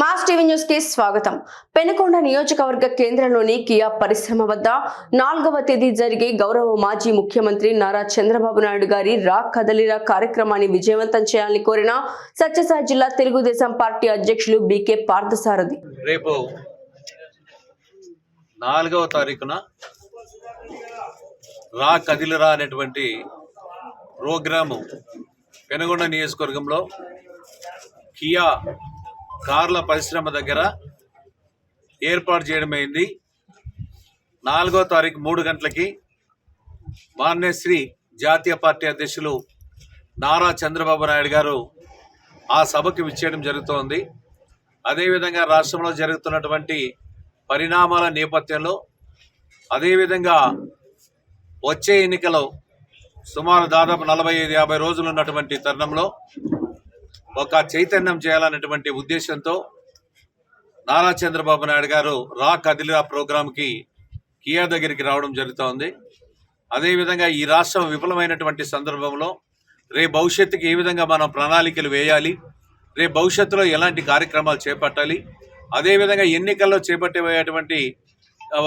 Mass TV న్యూస్కి స్వాగతం. పెనుకొండ నియోజకవర్గ కేంద్రంలోని కియా పరిశ్రమ వద్ద నాలుగవ తేదీ జరిగే గౌరవ మాజీ ముఖ్యమంత్రి నారా చంద్రబాబు నాయుడు గారి రా కదలిరా కార్యక్రమాన్ని విజయవంతం చేయాలని కోరిన సత్యసాయి జిల్లా తెలుగుదేశం పార్టీ అధ్యక్షులు బీకే పార్థసారథి. రేపు నాలుగవ తారీఖున రా కదిలిరా అనేటువంటి ప్రోగ్రాము పెనుగొండ నియోజకవర్గంలో కియా కార్ల పరిశ్రమ దగ్గర ఏర్పాటు చేయడమైంది. నాలుగో తారీఖు మూడు గంటలకి మాన్యశ్రీ జాతీయ పార్టీ అధ్యక్షులు నారా చంద్రబాబు నాయుడు గారు ఆ సభకు విచ్చేయడం జరుగుతోంది. అదేవిధంగా రాష్ట్రంలో జరుగుతున్నటువంటి పరిణామాల నేపథ్యంలో అదేవిధంగా వచ్చే ఎన్నికలో సుమారు దాదాపు నలభై ఐదు యాభై రోజులు ఉన్నటువంటి తరుణంలో ఒక చైతన్యం చేయాలనేటువంటి ఉద్దేశంతో నారా చంద్రబాబు నాయుడు గారు రా కదిలిరా ప్రోగ్రాంకి కియా దగ్గరికి రావడం జరుగుతోంది. అదేవిధంగా ఈ రాష్ట్రం విఫలమైనటువంటి సందర్భంలో రేపు భవిష్యత్తుకి ఏ విధంగా మనం ప్రణాళికలు వేయాలి రేపు భవిష్యత్తులో ఎలాంటి కార్యక్రమాలు చేపట్టాలి అదేవిధంగా ఎన్నికల్లో చేపట్టబోయేటువంటి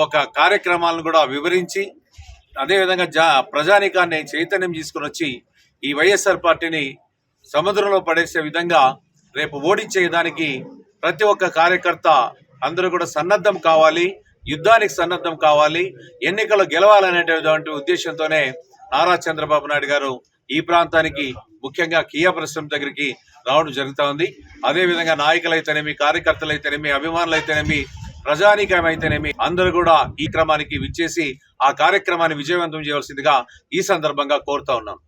ఒక కార్యక్రమాలను కూడా వివరించి అదేవిధంగా జా ప్రజానికాన్ని చైతన్యం తీసుకుని వచ్చి ఈ వైఎస్ఆర్ పార్టీని సముద్రంలో పడేసే విధంగా రేపు ఓడించేదానికి ప్రతి ఒక్క కార్యకర్త అందరూ కూడా సన్నద్ధం కావాలి యుద్ధానికి సన్నద్ధం కావాలి ఎన్నికలు గెలవాలనేటువంటి ఉద్దేశంతోనే నారా చంద్రబాబు నాయుడు గారు ఈ ప్రాంతానికి ముఖ్యంగా కియా పరిశ్రమ దగ్గరికి రావడం జరుగుతూ ఉంది. అదేవిధంగా నాయకులైతేనేమి కార్యకర్తలైతేనేమి అభిమానులైతేనేమి ప్రజానీకం అయితేనేమి అందరూ కూడా ఈ క్రమానికి విచ్చేసి ఆ కార్యక్రమాన్ని విజయవంతం చేయవలసిందిగా ఈ సందర్భంగా కోరుతా ఉన్నాం.